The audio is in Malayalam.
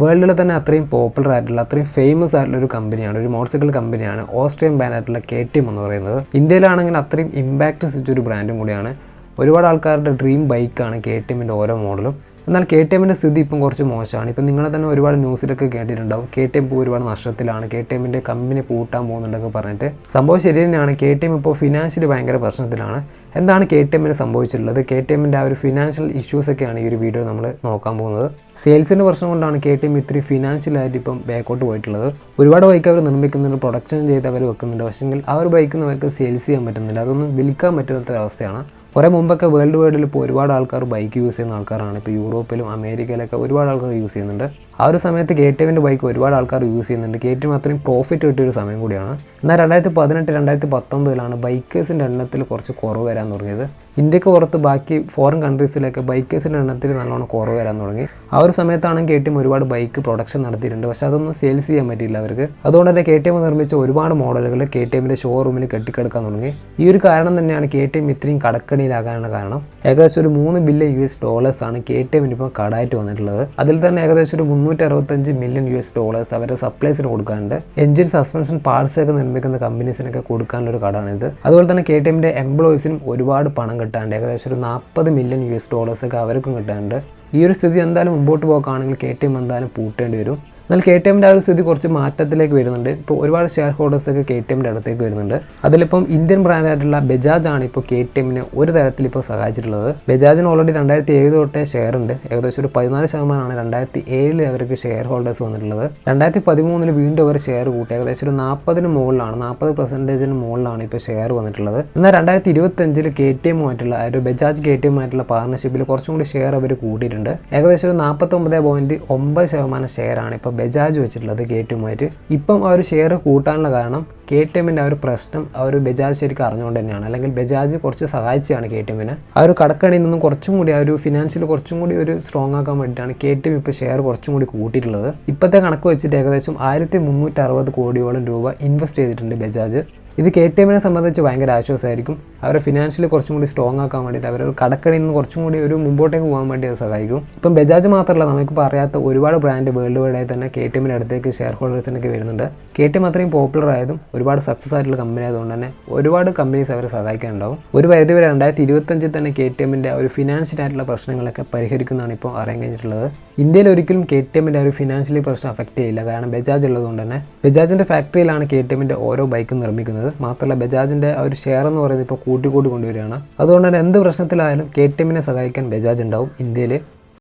വേൾഡിൽ തന്നെ അത്രയും പോപ്പുലർ ആയിട്ടുള്ള അത്രയും ഫേമസ് ആയിട്ടുള്ള ഒരു കമ്പനിയാണ് ഒരു മോട്ടോർ സൈക്കിൾ കമ്പനിയാണ് ഓസ്ട്രിയൻ ബ്രാൻഡ് ആയിട്ടുള്ള കെ ടി എം എന്ന് പറയുന്നത്. ഇന്ത്യയിലാണെങ്കിൽ അത്രയും ഇമ്പാക്റ്റ് സൃഷ്ടിച്ച ഒരു ബ്രാൻഡും കൂടിയാണ്. ഒരുപാട് ആൾക്കാരുടെ ഡ്രീം ബൈക്കാണ് കെ ടി എമ്മിന്റെ ഓരോ മോഡലും എന്നാൽ കെ ടി എമ്മിന്റെ സ്ഥിതി ഇപ്പം കുറച്ച് മോശമാണ്. ഇപ്പം നിങ്ങളെ തന്നെ ഒരുപാട് ന്യൂസിലൊക്കെ കേട്ടിട്ടുണ്ടാവും. കെ ടി എം ഇപ്പോൾ ഒരുപാട് നഷ്ടത്തിലാണ്. കെ ടി എമ്മിന്റെ കമ്പനി പൂട്ടാൻ പോകുന്നുണ്ടൊക്കെ പറഞ്ഞിട്ട്. സംഭവം ശരി തന്നെയാണ്. കെ ടി എം ഇപ്പോൾ ഫിനാൻഷ്യലി ഭയങ്കര പ്രശ്നത്തിലാണ്. എന്താണ് കെ ടി എമ്മിന് സംഭവിച്ചിട്ടുള്ളത്? കെ ടി എമ്മിന്റെ ആ ഒരു ഫിനാൻഷ്യൽ ഇഷ്യൂസൊക്കെയാണ് ഈ ഒരു വീഡിയോ നമ്മൾ നോക്കാൻ പോകുന്നത്. സെയിൽസിന്റെ പ്രശ്നം കൊണ്ടാണ് കെ ടി എം ഇത്തിരി ഫിനാൻഷ്യലായിട്ട് ഇപ്പം ബാക്കോട്ട് പോയിട്ടുള്ളത്. ഒരുപാട് ബൈക്ക് അവർ നിർമ്മിക്കുന്നുണ്ട്. പ്രൊഡക്ഷൻ ചെയ്ത് അവർ വെക്കുന്നുണ്ട്. പക്ഷേങ്കിൽ ആ ഒരു ബൈക്കിന് അവർക്ക് സെയിൽസ് ചെയ്യാൻ പറ്റുന്നില്ല. അതൊന്നും വിൽക്കാൻ പറ്റാത്ത അവസ്ഥയാണ്. കുറേ മുമ്പൊക്കെ വേൾഡ് വൈഡിൽ ഇപ്പോൾ ഒരുപാട് ആൾക്കാർ ബൈക്ക് യൂസ് ചെയ്യുന്ന ആൾക്കാരാണ്. ഇപ്പോൾ യൂറോപ്പിലും അമേരിക്കയിലൊക്കെ ഒരുപാട് ആൾക്കാർ യൂസ് ചെയ്യുന്നുണ്ട്. ആ ഒരു സമയത്ത് കെ ടി എമ്മിന്റെ ബൈക്ക് ഒരുപാട് ആൾക്കാർ യൂസ് ചെയ്യുന്നുണ്ട്. കെ ടി എം അത്രയും പ്രോഫിറ്റ് കിട്ടിയ ഒരു സമയം കൂടിയാണ്. എന്നാൽ രണ്ടായിരത്തി പതിനെട്ട് രണ്ടായിരത്തി പത്തൊമ്പതിലാണ് ബൈക്കേഴ്സിന്റെ എണ്ണത്തിൽ കുറച്ച് കുറവ് വരാൻ തുടങ്ങിയത്. ഇന്ത്യയ്ക്ക് പുറത്ത് ബാക്കി ഫോറിൻ കൺട്രീസിലൊക്കെ ബൈക്കേഴ്സിന്റെ എണ്ണത്തിൽ നല്ലോണം കുറവ് വരാൻ തുടങ്ങി. ആ ഒരു സമയത്താണെങ്കിൽ കെ ടി എം ഒരുപാട് ബൈക്ക് പ്രൊഡക്ഷൻ നടത്തിയിട്ടുണ്ട്. പക്ഷേ അതൊന്നും സെയിൽസ് ചെയ്യാൻ പറ്റിയില്ല അവർക്ക്. അതുകൊണ്ട് തന്നെ കെ ടി എം നിർമ്മിച്ച ഒരുപാട് മോഡലുകൾ കെ ടി എമ്മിന്റെ ഷോറൂമിൽ കെട്ടിക്കിടക്കാൻ തുടങ്ങി. ഈ ഒരു കാരണം തന്നെയാണ് കെ ടി എം ഇത്രയും കടക്കണിയിലാകാനുള്ള കാരണം. ഏകദേശം ഒരു മൂന്ന് ബില്യൺ യു എസ് ഡോളേഴ്സ് ആണ് കെ ടി എമ്മിന് ഇപ്പോൾ കടായിട്ട് വന്നിട്ടുള്ളത്. അതിൽ തന്നെ ഏകദേശം ഒരു മുന്നൂറ്റി അറുപത്തഞ്ച് മില്യൺ യു എസ് ഡോളേഴ്സ് അവരുടെ സപ്ലൈസിന് കൊടുക്കാനുണ്ട്. എഞ്ചിൻ സസ്പെൻഷൻ പാർട്സ് ഒക്കെ നിർമ്മിക്കുന്ന കമ്പനീസിനൊക്കെ കൊടുക്കാനുള്ള ഒരു കടമാണിത്. അതുപോലെ തന്നെ കെ ടി എമ്മിന്റെ എംപ്ലോയീസിനും ഒരുപാട് പണം കിട്ടാനുണ്ട് ഏകദേശം ഒരു നാൽപ്പത് മില്യൺ യു എസ് ഡോളേഴ്സൊക്കെ അവർക്കും കിട്ടാനുണ്ട് ഈ ഒരു സ്ഥിതി എന്തായാലും മുമ്പോട്ട് പോകാണെങ്കിൽ കെ ടി എം എന്തായാലും പൂട്ടേണ്ടി വരും. എന്നാൽ കെ ടി എമ്മിന്റെ ആ ഒരു സ്ഥിതി കുറച്ച് മാറ്റത്തിലേക്ക് വരുന്നുണ്ട്. ഇപ്പോൾ ഒരുപാട് ഷെയർ ഹോൾഡേഴ്സ് ഒക്കെ കെ ടി എമ്മിന്റെ അടുത്തേക്ക് വരുന്നുണ്ട്. അതിലിപ്പം ഇന്ത്യൻ ബ്രാൻഡായിട്ടുള്ള ബജാജ് ആണ് ഇപ്പോൾ കെ ടി എമ്മിനെ ഒരു തരത്തിൽ ഇപ്പോൾ സഹായിച്ചിട്ടുള്ളത്. ബജാജിന് ഓൾറെഡി രണ്ടായിരത്തി ഏഴ് തൊട്ടേ ഷെയർ ഉണ്ട്. ഏകദേശം ഒരു പതിനാല് ശതമാനമാണ് രണ്ടായിരത്തി ഏഴിൽ അവർക്ക് ഷെയർ ഹോൾഡേഴ്സ് വന്നിട്ടുള്ളത്. രണ്ടായിരത്തി പതിമൂന്നിൽ വീണ്ടും അവർ ഷെയർ കൂട്ടി. ഏകദേശം ഒരു നാൽപ്പതിന് മുകളിലാണ് നാൽപ്പത് പെർസെന്റേജിന് മുകളിലാണ് ഇപ്പോൾ ഷെയർ വന്നിട്ടുള്ളത്. എന്നാൽ രണ്ടായിരത്തി ഇരുപത്തഞ്ചിൽ കെ ടി എമ്മുമായിട്ടുള്ള ഒരു ബജാജ് കെ ടി എമ്മുമായിട്ടുള്ള പാർട്ണർഷിപ്പിൽ കുറച്ചും കൂടി ഷെയർ അവർ കൂട്ടിയിട്ടുണ്ട്. ഏകദേശം ഒരു നാൽപ്പത്തൊമ്പത് പോയിന്റ് ഒമ്പത് ശതമാനം ഷെയറാണ് ഇപ്പോൾ ബജാജ് വെച്ചിട്ടുള്ളത് കെ ടി എമ്മായിട്ട് ഇപ്പം ആ ഒരു ഷെയർ കൂട്ടാനുള്ള കാരണം കെ ടി എമ്മിന്റെ ആ ഒരു പ്രശ്നം ആ ഒരു ബജാജ് ശരിക്കും അറിഞ്ഞുകൊണ്ട് തന്നെയാണ്. അല്ലെങ്കിൽ ബജാജ് കുറച്ച് സഹായിച്ചതാണ് കെ ടി എമ്മിനെ. ആ ഒരു കടക്കണിയിൽ നിന്നും കുറച്ചും കൂടി ആ ഒരു ഫിനാൻഷ്യൽ കുറച്ചും കൂടി ഒരു സ്ട്രോങ് ആക്കാൻ വേണ്ടിയിട്ടാണ് കെ ടി എം ഇപ്പോൾ ഷെയർ കുറച്ചും കൂടി കൂട്ടിയിട്ടുള്ളത്. ഇപ്പോഴത്തെ കണക്ക് വെച്ചിട്ട് ഏകദേശം ആയിരത്തി മുന്നൂറ്റി അറുപത് കോടിയോളം രൂപ ഇൻവെസ്റ്റ് ചെയ്തിട്ടുണ്ട് ബജാജ്. ഇത് കെ ടി എമ്മിനെ സംബന്ധിച്ച് ഭയങ്കര ആശ്വാസമായിരിക്കും. അവരെ ഫിനാൻഷ്യലി കുറച്ചും കൂടി സ്ട്രോങ് ആക്കാൻ വേണ്ടിയിട്ട് അവരൊരു കടക്കടയിൽ നിന്ന് കുറച്ചും കൂടി ഒരു മുമ്പോട്ടേക്ക് പോകാൻ വേണ്ടി അത് സഹായിക്കും. ഇപ്പം ബജാജ് മാത്രമല്ല നമുക്കിപ്പോൾ അറിയാത്ത ഒരുപാട് ബ്രാൻഡ് വേൾഡ് വൈഡായി തന്നെ കെ ടി എമ്മിന്റെ അടുത്തേക്ക് ഷെയർ ഹോൾഡേഴ്സിനൊക്കെ വരുന്നുണ്ട്. കെ ടി എം അത്രയും പോപ്പുലർ ആയതും ഒരുപാട് സക്സസ് ആയിട്ടുള്ള കമ്പനി ആയതുകൊണ്ട് തന്നെ ഒരുപാട് കമ്പനീസ് അവരെ സഹായിക്കാനുണ്ടാവും. ഒരു പരിധി വരെ രണ്ടായിരത്തി ഇരുപത്തഞ്ചിൽ തന്നെ കെ ടി എമ്മിന്റെ ഒരു ഫിനാൻഷ്യൽ ആയിട്ടുള്ള പ്രശ്നങ്ങളൊക്കെ പരിഹരിക്കുന്നതാണ് ഇപ്പോൾ അറിയാൻ കഴിഞ്ഞിട്ടുള്ളത്. ഇന്ത്യയിൽ ഒരിക്കലും കെ ടി എമ്മിന്റെ ഒരു ഫിനാൻഷ്യലി പ്രശ്നം അഫക്റ്റ് ചെയ്യില്ല. കാരണം ബജാജ് ഉള്ളതുകൊണ്ട് തന്നെ ബജാജിന്റെ ഫാക്ടറിയിലാണ് കെ ടി എമ്മിന്റെ ഓരോ ബൈക്കും നിർമ്മിക്കുന്നത്. മാത്രമല്ല ബജാജിന്റെ ആ ഒരു ഷെയർ എന്ന് പറയുന്നത് ഇപ്പോൾ കൂട്ടിക്കൂട്ടി കൊണ്ടുവരികയാണ്. അതുകൊണ്ട് തന്നെ എന്ത് പ്രശ്നത്തിലായാലും കെ ടി എമ്മിനെ സഹായിക്കാൻ ബജാജ് ഉണ്ടാവും ഇന്ത്യയിൽ